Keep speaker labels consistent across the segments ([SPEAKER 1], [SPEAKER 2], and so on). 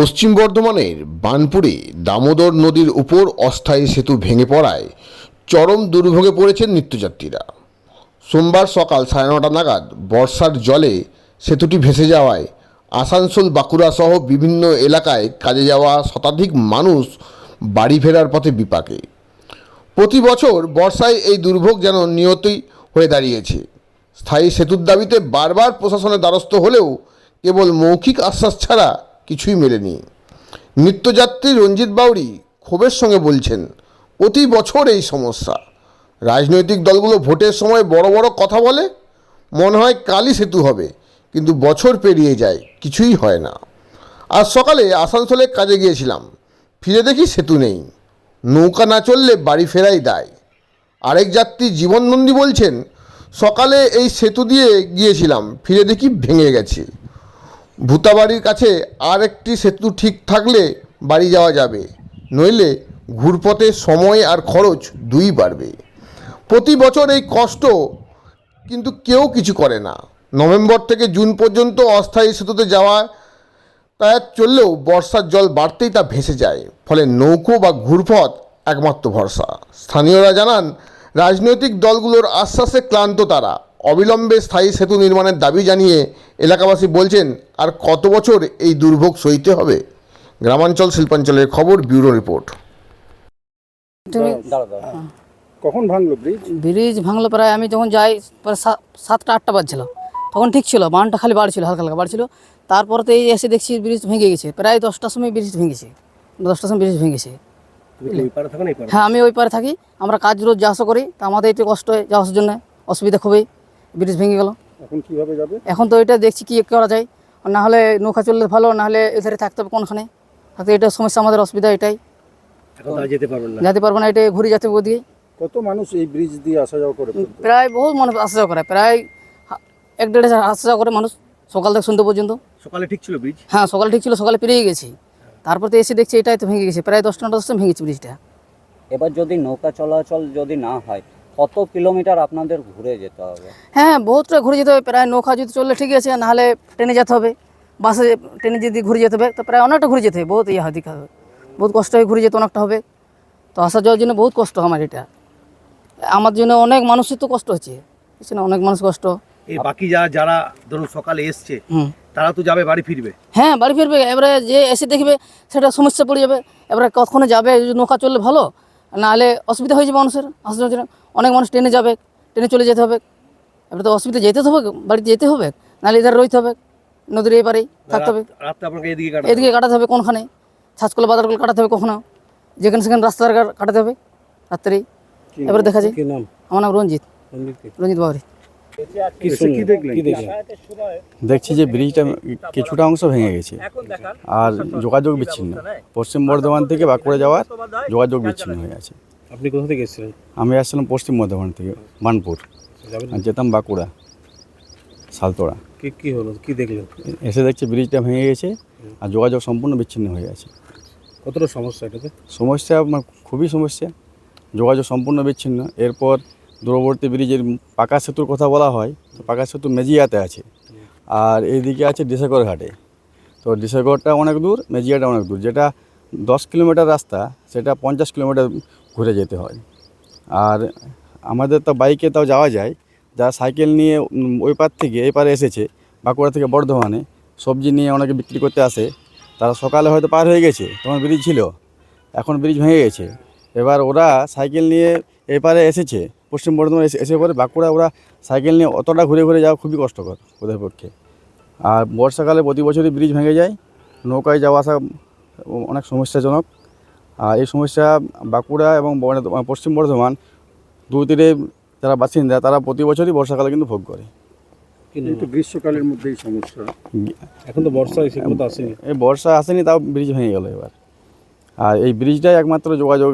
[SPEAKER 1] পশ্চিম বর্ধমানের বানপুরে দামোদর নদীর উপর অস্থায়ী সেতু ভেঙে পড়ায় চরম দুর্ভোগে পড়েছেন নিত্যযাত্রীরা। সোমবার সকাল সাড়ে নটা নাগাদ বর্ষার জলে সেতুটি ভেসে যাওয়ায় আসানসোল, বাঁকুড়া সহ বিভিন্ন এলাকায় কাজে যাওয়া শতাধিক মানুষ বাড়ি ফেরার পথে বিপাকে। প্রতি বছর বর্ষায় এই দুর্ভোগ যেন নিয়তই হয়ে দাঁড়িয়েছে। স্থায়ী সেতুর দাবিতে বারবার প্রশাসনের দ্বারস্থ হলেও কেবল মৌখিক আশ্বাস ছাড়া কিছুই মেলেনি। নিত্যযাত্রী রঞ্জিত বাউরি ক্ষোভের সঙ্গে বলছেন প্রতি বছর এই সমস্যা। রাজনৈতিক দলগুলো ভোটের সময় বড় বড় কথা বলে, মনে হয় কালই সেতু হবে, কিন্তু বছর পেরিয়ে যায়, কিছুই হয় না। আজ সকালে আসানসোলে কাজে গিয়েছিলাম, ফিরে দেখি সেতু নেই। নৌকা না চললে বাড়ি ফেরাই দায়। আরেক যাত্রী জীবন নন্দী বলছেন, সকালে এই সেতু দিয়ে গিয়েছিলাম, ফিরে দেখি ভেঙে গেছে। ভূতাবাড়ির কাছে আর একটি সেতু ঠিক থাকলে বাড়ি যাওয়া যাবে। নইলে ঘুরপথে সময় আর খরচ দুই বাড়বে। প্রতি বছর এই কষ্ট কিন্তু কেউ কিছু করে না। নভেম্বর থেকে জুন পর্যন্ত অস্থায়ী সেতুতে যাওয়া তায়াত চললেও বর্ষার জল বাড়তেই তা ভেসে যায়। ফলে নৌকো বা ঘুরপথ একমাত্র ভরসা। স্থানীয়রা জানান, রাজনৈতিক দলগুলোর আশ্বাসে ক্লান্ত তারা। অবিলম্বে স্থায়ী সেতু নির্মাণের দাবি জানিয়ে এলাকাবাসী বলছেন আর কত বছর এই দুর্ভোগ সইতে হবে? গ্রামাঞ্চল শিল্পাঞ্চলের খবর ব্যুরো রিপোর্ট।
[SPEAKER 2] কখন ভাঙলো ব্রিজ
[SPEAKER 3] ব্রিজ ভাঙলো প্রায় আমি যখন যাই প্রায় সাতটা আটটা বাজছিল। তখন ঠিক ছিল বানটা খালি বাড়ছিল হালকা হালকা বাড়ছিল। তারপরে তো এই এসে দেখছি ব্রিজ ভেঙে গেছে। প্রায় দশটার সময় ব্রিজ ভেঙেছে। দশটার সময় ব্রিজ ভেঙেছে।
[SPEAKER 2] তুমি কি ওই পারে থাকো না এই পারে?
[SPEAKER 3] হ্যাঁ আমি ওই পারে থাকি। আমরা কাজ রোজ যা আসা করি। তা আমাদের একটু কষ্ট হয় যাওয়ার জন্য। অসুবিধা খুবই। ব্রিজ ভেঙে গেল।
[SPEAKER 2] এখন কীভাবে যাবে?
[SPEAKER 3] এখন তো এটা দেখছি কি করা যায়। আর না হলে নৌকা চললে ভালো না হলে এধারে থাকতে হবে কোনখানে। থাকতে এটা সমস্যা আমাদের অসুবিধা এটাই।
[SPEAKER 2] যেতে পারবেন না।
[SPEAKER 3] যেতে পারব না এটা ঘুরে যেতে ওদিকে।
[SPEAKER 2] কত মানুষ এই ব্রিজ দিয়ে আসা যাওয়া করে
[SPEAKER 3] প্রায় বহু মানুষ আসা যাওয়া করে প্রায় এক দেড় হাজার আসা যাওয়া করে মানুষ সকাল থেকে সন্ধ্যে পর্যন্ত।
[SPEAKER 2] সকালে ঠিক ছিল ব্রিজ?
[SPEAKER 3] হ্যাঁ সকালে ঠিক ছিল সকালে পেরিয়ে গেছি। তারপর তো এসে দেখছি এটাই তো ভেঙে গেছে প্রায় দশটা নটা দশটা ভেঙেছে ব্রিজটা।
[SPEAKER 4] এবার যদি নৌকা চলাচল যদি না হয় কত কিলোমিটার আপনাদের ঘুরে যেতে হবে?
[SPEAKER 3] হ্যাঁ বহুতটা ঘুরে যেতে হবে। প্রায় নৌকা যদি চললে ঠিক আছে নাহলে ট্রেনে যেতে হবে। বাসে ট্রেনে যদি ঘুরে যেতে হবে তো প্রায় অনেকটা ঘুরে যেতে হবে। বহুত ইয়ে হয় দিকে হবে বহুত কষ্ট হয়ে ঘুরে যেতে অনেকটা হবে। তো আসা যাওয়ার জন্য বহুত কষ্ট আমার এটা। আমার জন্য অনেক মানুষের তো কষ্ট হচ্ছে। কিছু না? অনেক মানুষ কষ্ট।
[SPEAKER 2] এই বাকি যারা যারা ধরুন সকালে এসছে
[SPEAKER 3] হুম।
[SPEAKER 2] তারা তো যাবে বাড়ি ফিরবে?
[SPEAKER 3] হ্যাঁ বাড়ি ফিরবে। এবারে যে এসে দেখবে সেটা সমস্যা পড়ে যাবে। এবারে কতক্ষণে যাবে? যদি নৌকা চললে ভালো। নাহলে অসুবিধা হয়ে যাবে মানুষের আসলে অনেক মানুষ ট্রেনে যাবে ট্রেনে চলে যেতে হবে। এবার তো অসুবিধা যেতে হবে বাড়িতে যেতে হবে। নাহলে এধারে রইতে হবে নদীর এই পারেই থাকতে হবে।
[SPEAKER 2] এদিকে কাটাতে
[SPEAKER 3] হবে। কোনখানে? ছাঁচকলা বাজারগুলো কাটাতে হবে কখনো? যেখানে সেখানে রাস্তাঘাট কাটাতে হবে রাত্রেই।
[SPEAKER 2] এবার
[SPEAKER 3] এবারে দেখা যায় আমার নাম রঞ্জিত। রঞ্জিত বাবরি।
[SPEAKER 2] কি দেখলেন
[SPEAKER 5] দেখছি যে ব্রিজটা কিছুটা অংশ ভেঙে গেছে। আর যোগাযোগ বিচ্ছিন্ন। পশ্চিম বর্ধমান থেকে বাঁকুড়া যাওয়ার যোগাযোগ বিচ্ছিন্ন হয়ে আছে
[SPEAKER 2] আপনি কোথা থেকে এসেছিলেন?
[SPEAKER 5] আমি আসছিলাম পশ্চিম বর্ধমান থেকে বানপুর। আর যেতাম বাঁকুড়া সালতোড়া।
[SPEAKER 2] কি কি হলো? কি দেখলেন?
[SPEAKER 5] এসে দেখছি ব্রিজটা ভেঙে গেছে আর যোগাযোগ সম্পূর্ণ বিচ্ছিন্ন হয়ে আছে
[SPEAKER 2] কতটা সমস্যা এটাতে?
[SPEAKER 5] সমস্যা আমার খুবই সমস্যা। যোগাযোগ সম্পূর্ণ বিচ্ছিন্ন। এরপর দূরবর্তী ব্রিজের পাকা সেতুর কথা বলা হয়, তো পাকা সেতু মেজিয়াতে আছে। আর এইদিকে আছে ডিসেগড় ঘাটে। তো ডিসেগড়টা অনেক দূর, মেজিয়াটা অনেক দূর। যেটা দশ কিলোমিটার রাস্তা, সেটা পঞ্চাশ কিলোমিটার ঘুরে যেতে হয়। আর আমাদের তো বাইকে তাও যাওয়া যায়। যারা সাইকেল নিয়ে ওই পার থেকে এই পারে এসেছে, বাঁকুড়া থেকে বর্ধমানে। সবজি নিয়ে অনেকে বিক্রি করতে আসে। তারা সকালে হয়তো পার হয়ে গেছে, তখন ব্রিজ ছিল। এখন ব্রিজ ভেঙে গেছে। এবার ওরা সাইকেল নিয়ে এপারে এসেছে পশ্চিম বর্ধমান এসে এসে পরে বাঁকুড়া ওরা সাইকেল নিয়ে অতটা ঘুরে ঘুরে যাওয়া খুবই কষ্টকর ওদের পক্ষে। আর বর্ষাকালে প্রতি বছরই ব্রিজ ভেঙে যায় নৌকায় যাওয়া আসা অনেক সমস্যাজনক। আর এই সমস্যা বাঁকুড়া এবং পশ্চিম বর্ধমান দু তীরে যারা বাসিন্দা তারা প্রতি বছরই বর্ষাকালে কিন্তু ভোগ করে।
[SPEAKER 2] কিন্তু গ্রীষ্মকালের মধ্যেই সমস্যা। এখন তো বর্ষা এসে আসেনি।
[SPEAKER 5] এই বর্ষা আসেনি তাও ব্রিজ ভেঙে গেল এবার। আর এই ব্রিজটাই একমাত্র যোগাযোগ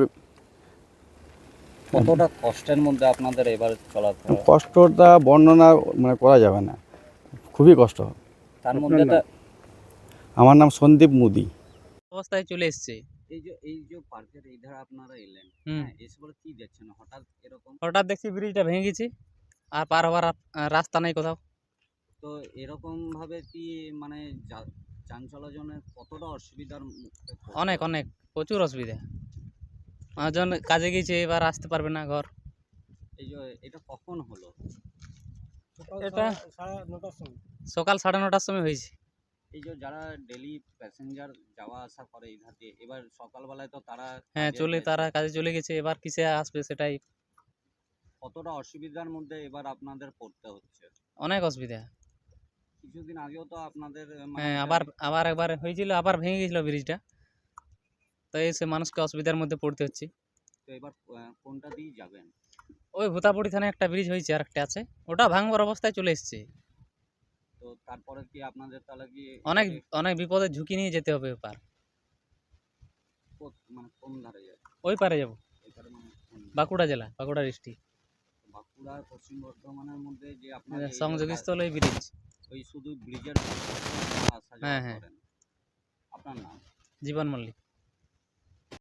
[SPEAKER 4] কতটা কষ্টের মধ্যে আপনাদের এবার চলাতে
[SPEAKER 5] কষ্টটা বর্ণনা মানে করা যাবে না। খুবই কষ্ট।
[SPEAKER 4] তার মধ্যে
[SPEAKER 5] আমার নাম সন্দীপ মুদি।
[SPEAKER 6] অবস্থায় চলে এসছে।
[SPEAKER 4] এই যে এই যে পার্কের এই ধারে আপনারা এলেন হ্যাঁ এসে বলে কি দেখছেন? হঠাৎ এরকম
[SPEAKER 6] হঠাৎ দেখছি ব্রিজটা ভেঙে গেছে আর পার হওয়ার রাস্তা নাই কোথাও।
[SPEAKER 4] তো এরকম ভাবে কি মানে যান চলাচলের কতটা অসুবিধার
[SPEAKER 6] অনেক অনেক প্রচুর অসুবিধা। মানুষজন কাজে গিয়েছে এবার আসতে পারবে না ঘর।
[SPEAKER 4] এই যে এটা কখন হলো?
[SPEAKER 6] এটা সকাল সাড়ে নটার সময় হয়েছে।
[SPEAKER 4] এই যে যারা ডেলি প্যাসেঞ্জার যাওয়া আসা করে এই ধাতে এবার সকালবেলায় তো তারা
[SPEAKER 6] হ্যাঁ চলে তারা কাজে চলে গেছে এবার কিসে আসবে সেটাই।
[SPEAKER 4] কতটা অসুবিধার মধ্যে এবার আপনাদের পড়তে হচ্ছে?
[SPEAKER 6] অনেক অসুবিধা।
[SPEAKER 4] কিছুদিন আগেও তো আপনাদের মানে
[SPEAKER 6] হ্যাঁ আবার আবার একবার হয়েছিল আবার ভেঙে গেছিল ব্রিজটা তো এসে মানুষকে অসুবিধার মধ্যে পড়তে হচ্ছে।
[SPEAKER 4] তো এবার কোনটা দিয়ে যাবেন?
[SPEAKER 6] ওই ভূতাপুরি থানায় একটা ব্রিজ হয়েছে আর একটা আছে। ওটা ভাঙবার অবস্থায় চলে এসছে।
[SPEAKER 4] তো তারপরে কি আপনাদের তাহলে কি
[SPEAKER 6] অনেক অনেক বিপদের ঝুঁকি নিয়ে যেতে হবে পার
[SPEAKER 4] মানে কোন ধারে যায়
[SPEAKER 6] ওই পারে যাব।
[SPEAKER 4] মানে
[SPEAKER 6] বাঁকুড়া জেলা বাঁকুড়া ডিস্ট্রিক্ট
[SPEAKER 4] বাঁকুড়া পশ্চিম বর্ধমানের মধ্যে যে আপনার এই
[SPEAKER 6] সংযোগস্থল ওই ব্রিজ
[SPEAKER 4] ওই শুধু ব্রিজের
[SPEAKER 6] হ্যাঁ, হ্যাঁ।
[SPEAKER 4] আপনার নাম?
[SPEAKER 6] জীবন মল্লিক।